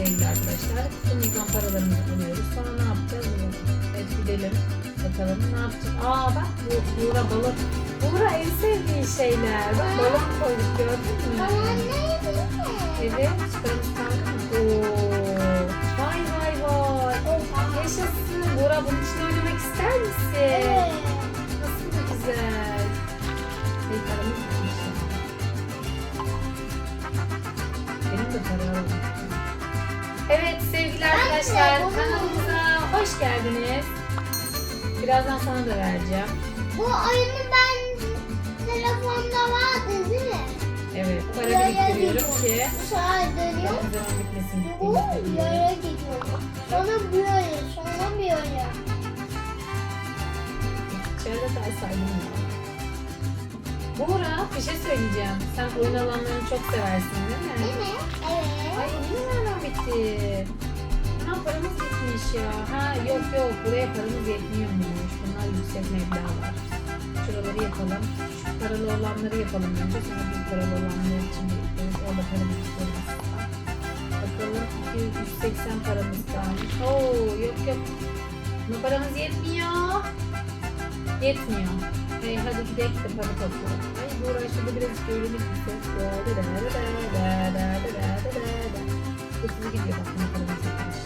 sevgili arkadaşlar. Kutumuzdan paralarımızı alıyoruz. Sonra ne yapacağız? Evet gidelim. Bakalım ne yapacağız? Aa bak bu Buğra balık. Buğra en sevdiği şeyler. Bak balık koyduk gördün mü? Evet, çıkarımız kaldı mı? Oo. Vay vay vay. Yaşasın. Bora bunun için oynamak ister misin? Nasıl da güzel. Bir paramız. Benim de para alalım. Evet sevgili arkadaşlar kanalımıza hoş geldiniz. Birazdan sana da vereceğim. Bu oyunu ben telefonda vardı değil mi? Evet para biriktiriyorum ki sefer dönüyor. zaman zaman bitmesin. Bu yaya gidiyor. Sonra böyle, sonra böyle. İçeride kalsaydım ya. Buğra bir şey söyleyeceğim. Sen oyun alanlarını çok seversin değil mi? Mi? Evet. Ay bitti? Ha paramız bitmiş ya. Ha yok yok buraya paramız yetmiyormuş. Bunlar yüksek meblağ var. Şuraları yapalım. Şu paralı olanları yapalım önce. Sonra bir paralı olanlar için biriktiriyoruz. Orada para biriktiriyoruz. Bakalım 280 paramız kalmış. Oo yok yok. Buna paramız yetmiyor. Yetmiyor. Hey, hadi gidelim de para toplayalım. Ay bu uğraşıda biraz. Da da da da da da da da da da da da. Hızlı gidiyor bak ne yetmiş.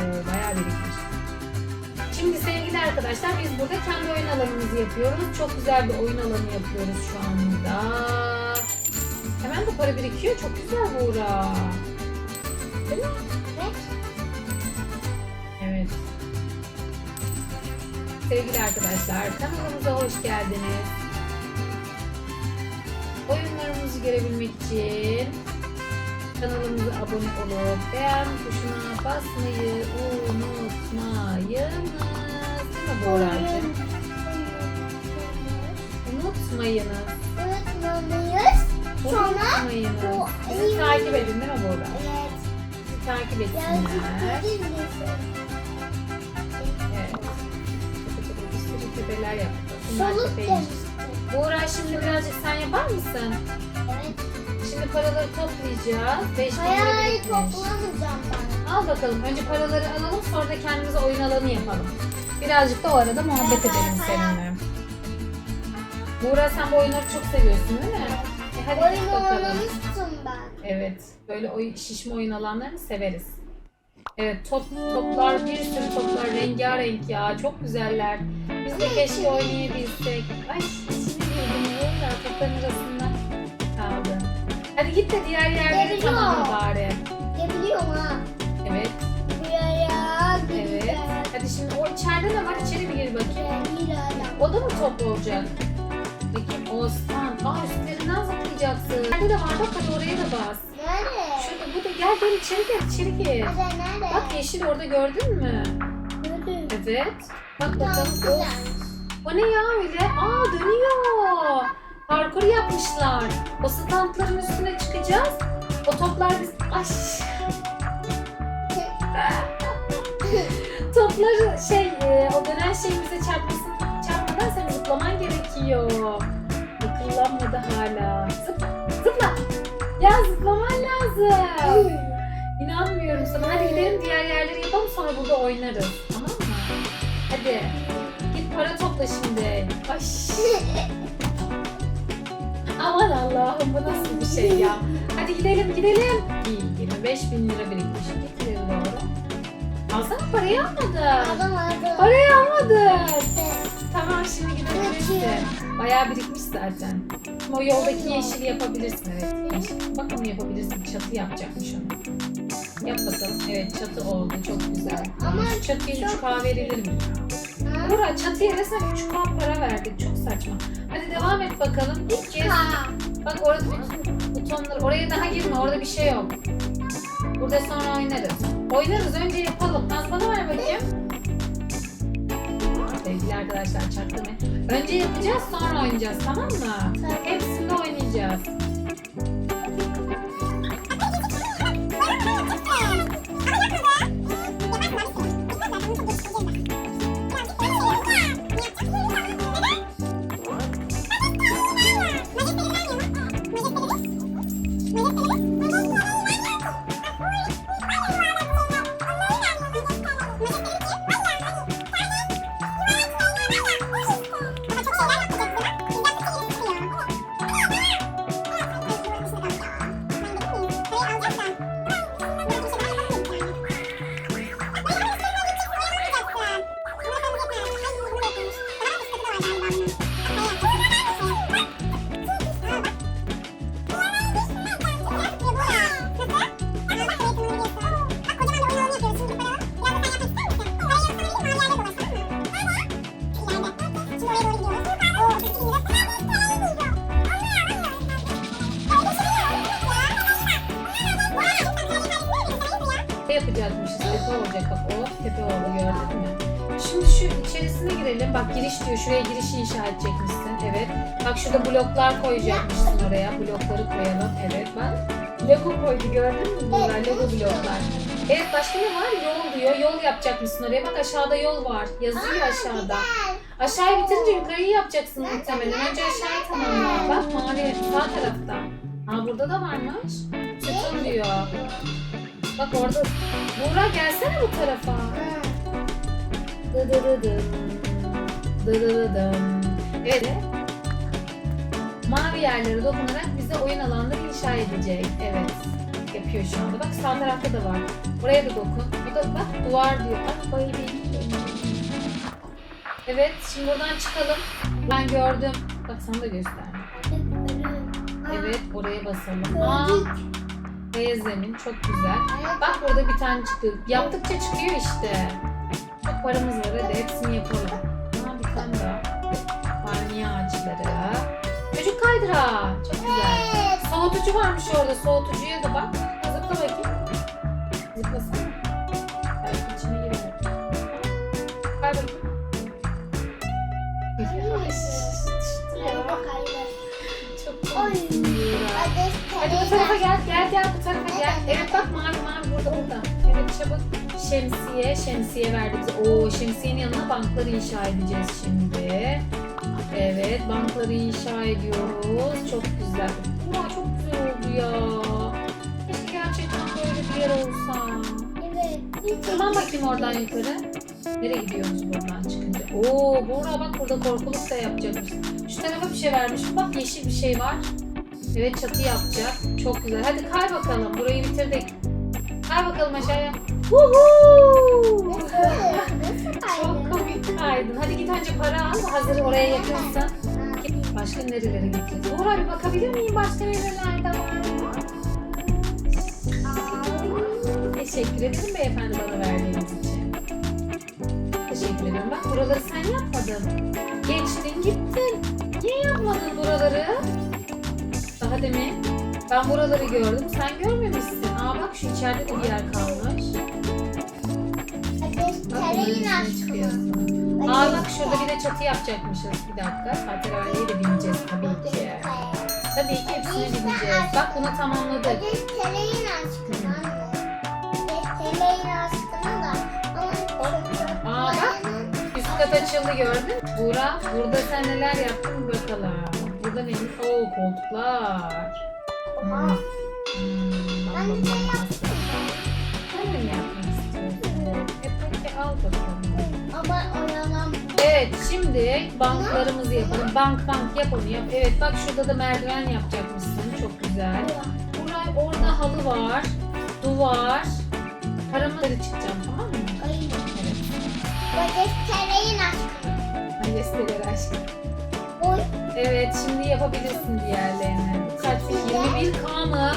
Oo bayağı birikmiş. Şimdi sevgili arkadaşlar biz burada kendi oyun alanımızı yapıyoruz. Çok güzel bir oyun alanı yapıyoruz şu anda. Hemen de para birikiyor. Çok güzel Buğra. Değil mi? Evet. Evet. Sevgili arkadaşlar kanalımıza hoş geldiniz. Oyunlarımızı görebilmek için kanalımıza abone olup beğen tuşuna basmayı unutmayınız. Değil mi Buğra'cığım? Unutmayınız. Unutmalıyız. Sonra Unutmayınız. bu- Bizi takip edin değil mi Buğra? Evet. Bizi takip etsinler. Yazık değil? Evet. Bir sürü tepeler. Bunlar Soluk tepeymiş. demiştim. Buğra şimdi birazcık sen yapar mısın? Evet. Şimdi paraları toplayacağız. 5 bin lira Hayır birikmiş. toplamayacağım ben. Al bakalım. Önce paraları alalım sonra da kendimize oyun alanı yapalım. Birazcık da o arada muhabbet edelim seninle. Buğra sen bu oyunları çok seviyorsun değil mi? E hadi Oyun bakalım. oynamıştım ben. Evet. Böyle oyun, şişme oyun alanlarını severiz. Evet top, toplar bir sürü toplar rengarenk ya. Çok güzeller. Biz de keşke oynayabilsek. Ay içine girdim. Buğra topların arasında. Hadi git de diğer yerleri Geliyor. tamamla bari. Yapıyorum ha. Evet. Buraya Evet. Hadi şimdi o içeride ne var? İçeri bir gir bakayım. Geliyorum. O da mı top olacak? Peki o stand. Aa üstlerinden zıplayacaksın. Nerede de var bak hadi oraya da bas. Nerede? Şurada bu da gel gel içeri gel içeri gir. Nerede? Nerede? Bak yeşil orada gördün mü? Gördüm. Evet. Bak bakalım. Of. O ne ya öyle? Aa dönüyor. Parkur yapmışlar. O standların üstüne çıkacağız. O toplar biz... Ay. Topları şey, e, o dönen şey bize çarpmasın, çarpmadan sen zıplaman gerekiyor. Akıllanmadı hala. Zıp, zıpla. Ya zıplaman lazım. İnanmıyorum sana. Hadi gidelim diğer yerleri yapalım sonra burada oynarız. Tamam mı? Hadi. Git para topla şimdi. Ay. Aman Allah'ım bu nasıl bir şey ya. Hadi gidelim gidelim. İyi 25 bin lira birikmiş. Getirelim doğru. Alsana parayı almadın. Aldım. Parayı almadın. Tamam şimdi gidebilirsin. Bayağı birikmiş zaten. Ama o yoldaki yeşili yapabilirsin evet. Yeşil. Bak onu yapabilirsin. Çatı yapacakmış onu. Yap bakalım. Evet çatı oldu. Çok güzel. Ama çatıya çok 3K verilir mi? Bura çatıya resmen 3K para verdik. Çok saçma. Hadi devam et bakalım. İlk kez. Bak orada bütün butonlar. Oraya daha girme. Orada bir şey yok. Burada sonra oynarız. Oynarız. Önce yapalım. Naz bana ver bakayım. Sevgili arkadaşlar çaktırmayın. Önce yapacağız sonra oynayacağız tamam mı? Hepsinde oynayacağız. Yapacakmışız. Tepe olacak bak o tepe oldu gördün mü? Şimdi şu içerisine girelim. Bak giriş diyor. Şuraya girişi inşa edecekmişsin. Evet. Bak şurada bloklar koyacakmışsın oraya. Blokları koyalım. Evet bak. Lego koydu gördün mü? Bunlar Lego bloklar. Evet başka ne var? Yol diyor. Yol yapacakmışsın oraya. Bak aşağıda yol var. Yazıyor aşağıda. Aşağıyı bitirince yukarıyı yapacaksın muhtemelen. Önce aşağıyı tamamla. Bak mavi sağ tarafta. Aa burada da varmış. Sütun diyor. Bak orada. Buğra gelsene bu tarafa. Dı dı dı dı. Dı dı dı dım. Evet. Mavi yerlere dokunarak bize oyun alanları inşa edecek. Evet. Yapıyor şu anda. Bak sağ tarafta da var. Buraya da dokun. Bu da bak duvar diyor. Bak bayılayım. Evet şimdi buradan çıkalım. Ben gördüm. Bak sana da gösterdim. Evet oraya basalım. Aa, beyaz zemin çok güzel. Bak burada bir tane çıktı. Yaptıkça çıkıyor işte. Çok paramız var hadi hepsini yapalım. Aa, bir tane daha. Palmiye ağaçları. Çocuk kaydırağı. Çok güzel. Soğutucu varmış orada. Soğutucuya da bak. Zıpla bakayım. Hadi bu tarafa gel, gel gel bu tarafa gel. Evet bak mavi mavi burada burada. Evet çabuk. Şemsiye, şemsiye verdi bize. Oo şemsiyenin yanına bankları inşa edeceğiz şimdi. Evet bankları inşa ediyoruz. Çok güzel. Aa, çok güzel oldu ya. Keşke gerçekten böyle bir yer olsa. Tırman bakayım oradan yukarı. Nereye gidiyoruz buradan çıkınca? Oo Buğra bak burada korkuluk da yapacakmış. Şu tarafa bir şey vermiş. Bak yeşil bir şey var. Evet çatı yapacak. Çok güzel. Hadi kay bakalım. Burayı bitirdik. Kay bakalım aşağıya. Woohoo! Çok komik kaydın. Hadi git önce para al. Hazır oraya yakınsın. Başka nerelere gideceğiz? Buğra bir bakabilir miyim? Başka nerelerde var? Teşekkür ederim beyefendi bana verdiğiniz için. Teşekkür ederim. Bak buraları sen yapmadın. Geçtin gittin. Niye yapmadın buraları? Daha demin ben buraları gördüm. Sen görmemişsin. Aa bak şu içeride de bir yer kalmış. Üstüne çıkıyorsun. Aa bak şurada bir de çatı yapacakmışız. Bir dakika. Tahterevalliye de bineceğiz tabii ki. Tabii ki hepsine bineceğiz. Bak bunu tamamladık. Aa bak üst kat açıldı gördün? Buğra burada sen neler yaptın bakalım. Burada neymiş? Oo koltuklar. Hmm. Hmm, bam, bam, bam. Sen de mi yapmak istiyorsun? E peki al bakalım. Evet şimdi banklarımızı yapalım. Bank bank yap onu yap. Evet bak şurada da merdiven yapacakmışsın. Çok güzel. Buray orada halı var. Duvar. Paramları çıkacağım tamam mı? Evet. Hadi göster aşkım. Evet şimdi yapabilirsin diğerlerini. Kaç 21K mı?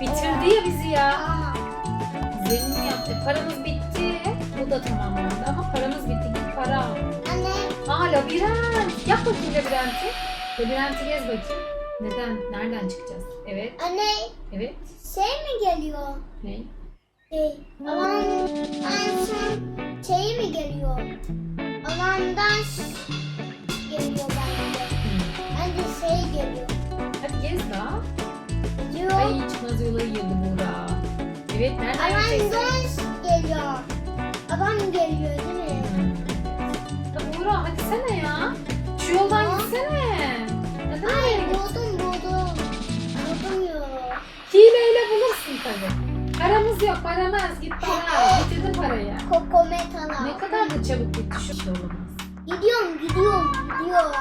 Bitirdi ya bizi ya. Zemin yaptı. Paramız bitti. Bu da tamamlandı ama paramız bitti. Git para al. Aa labirent. Yap bakayım labirenti. Labirenti gez bakayım. Neden? Nereden çıkacağız? Evet. Anne Evet. şey mi geliyor? Ne? Şey, alan en son şey mi geliyor? Alandan Yola girdi Buğra. Evet nereden gideceksin? Alandan geliyor. Adam geliyor değil mi? Ya Buğra hadi sene ya. Şu yoldan gitsene. Neden Ay öyle buldum buldum. Buldum ya. Hileyle bulursun tabii. Paramız yok, paramaz. Git para al. Bitirdin parayı. Kokomet ala. Ne kadar da çabuk bitti şu şey olamaz. Gidiyorum gidiyorum gidiyorum.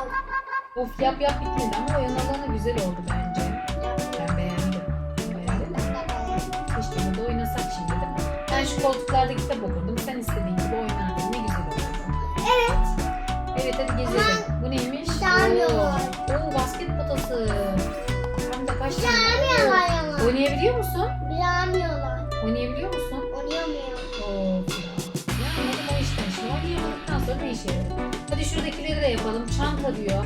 Of yap yap bitmedi ama oyun alanı güzel oldu bence. Koltuklarda kitap okurdum. Sen istediğin gibi oynardın. Ne güzel olurdu. Evet. Evet hadi gezelim. Bu neymiş? Oo. Oo basket potası. Hem de kaç tane? Bilamiyorlar ama. Oynayabiliyor musun? Bilamiyorlar. Oynayabiliyor musun? Oynayamıyor. Of ya. Anladım o işten şimdi. Oynayamadıktan sonra ne işe yarıyor? Hadi şuradakileri de yapalım. Çanta diyor.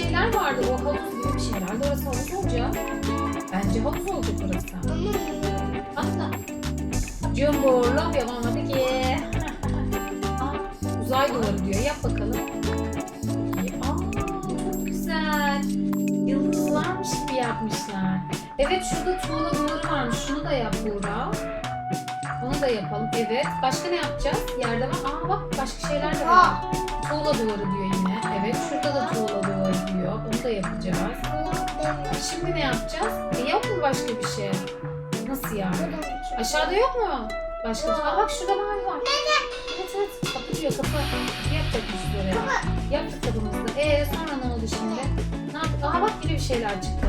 Şeyler vardı. O havuz gibi bir şeyler. Orası havuz olacak. Bence havuz olacak orası. Atla. Cumburlop yapamadı ki. Aa, uzay duvarı diyor. Yap bakalım. Aa, çok güzel. Yıldızlarmış gibi yapmışlar. Evet şurada tuğla duvarı varmış. Şunu da yap Buğra. Onu da yapalım. Evet. Başka ne yapacağız? Yerde var. Aa bak başka şeyler de var. Tuğla duvarı diyor. Evet şurada da tuğla diyor. Onu da yapacağız. Şimdi ne yapacağız? E, yok mu başka bir şey? Nasıl yani? Aşağıda yok mu? Başka bir şey. Aa bak şurada mavi var. Evet evet. Kapı diyor kapı. Yapacakmışız oraya. Yaptık kapımızda. Ee sonra ne oldu şimdi? Ne yaptık? Aa bak yine bir şeyler çıktı.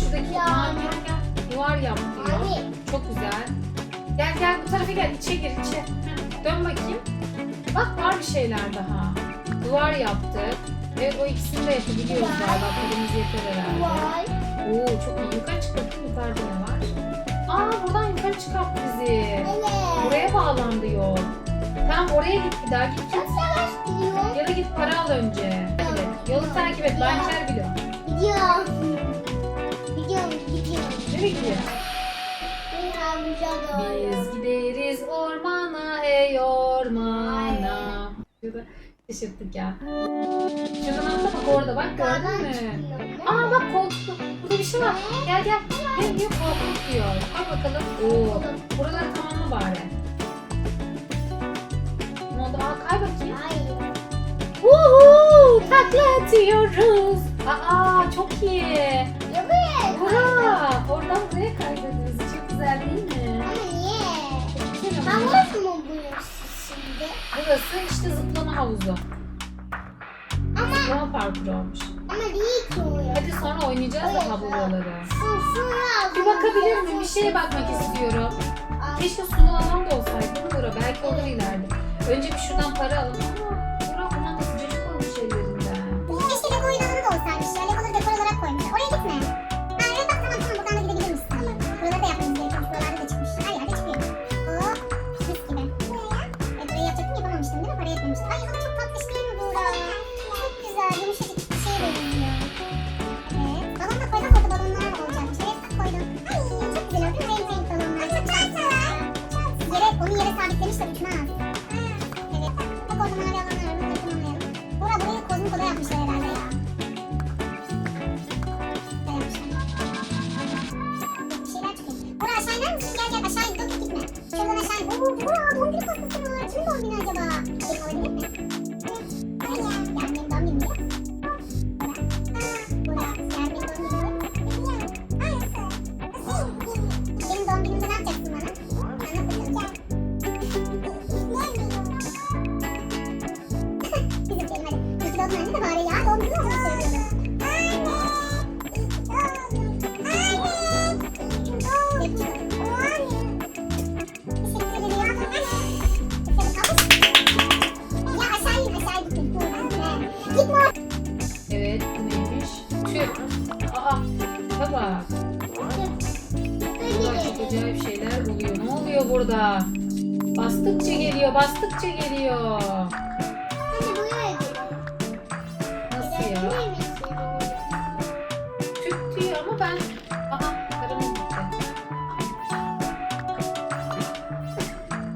Şuradaki Ya. mavi. Duvar yap diyor. Çok güzel. Gel gel bu tarafa gel. İçe gir içe. Dön bakayım. Bak var bir şeyler daha. Duvar yaptık. Evet o ikisini de yapabiliyoruz galiba. Kolumuz yeter herhalde. Oo çok iyi. Yukarı çık bakayım yukarıda ne var? Aa buradan yukarı çıkarttı bizi. Evet. Buraya bağlandı yol. Tamam oraya git bir daha git. Çok yavaş gidiyor. Ya da git para al önce. Evet. Yolu takip et. Banker biliyor. Gidiyor. Gidiyorum, gidiyorum. Nereye gidiyor? Biz gideriz ormana ey ormana. Şurada şaşırttık ya. Şuradan atla bak orada bak gördün mü? Aa bak koltuk. Burada bir şey var. Gel gel. Gel diyor koltuk diyor. Bak bakalım. Oo. Buraları tamamla bari. Ne oldu? Aa kay bakayım. Hayır. Uhu takla atıyoruz. Aa çok iyi. Evet. Bura. Oradan buraya kaydırdınız. Çok güzel değil mi? Niye? Çok güzel ama. Havuz mu şimdi? Burası işte zıplama havuzu. Ama Zıplama parkuru olmuş. ama değil ki o ya. Hadi sonra oynayacağız daha buraları. Su Bir bakabilir miyim? Bir şeye bakmak istiyorum. Keşke sulu alan da olsaydı. Belki olur ileride. Önce bir şuradan para alalım. Alanlar var. Bunları tamamlayalım. Bora burayı kozmik oda yapmışlar herhalde ya. Ne yapmışlar? Bir şeyler çıkıyor. Bora aşağı iner misin? Gel gel aşağı in. Dur gitme. Şuradan aşağı in. Oo Bora doğum günü pastası var. Doğum günü acaba?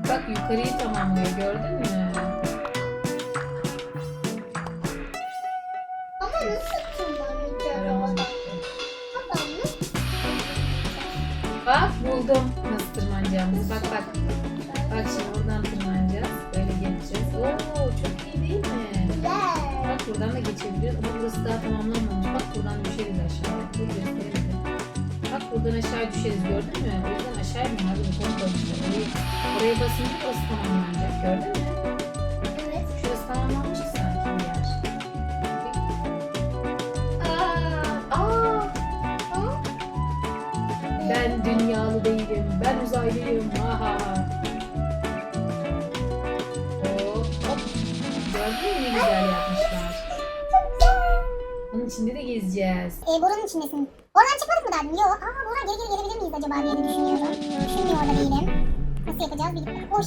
Bak yukarıyı tamamlıyor gördün mü? Düşeriz gördün mü? O yüzden aşağı inme abi. Bunu koymuşlar. Orayı, oraya basınca burası tamamlanacak. Gördün mü? Şurası tamamlanmış ki sanki bir yer. Aa, aa, aa. Ben dünyalı değilim. Ben uzaylıyım. Aha. Hop hop. Gördün mü ne güzel yapmışlar. Onun içinde de gezeceğiz. E, borunun içindesin. Oradan çıkmadık mı daha? Yok. Aa, Bora geri geri gelebilir acaba diye düşünüyorum. Düşünmüyor da değilim. Nasıl yapacağız? Bir Hoş.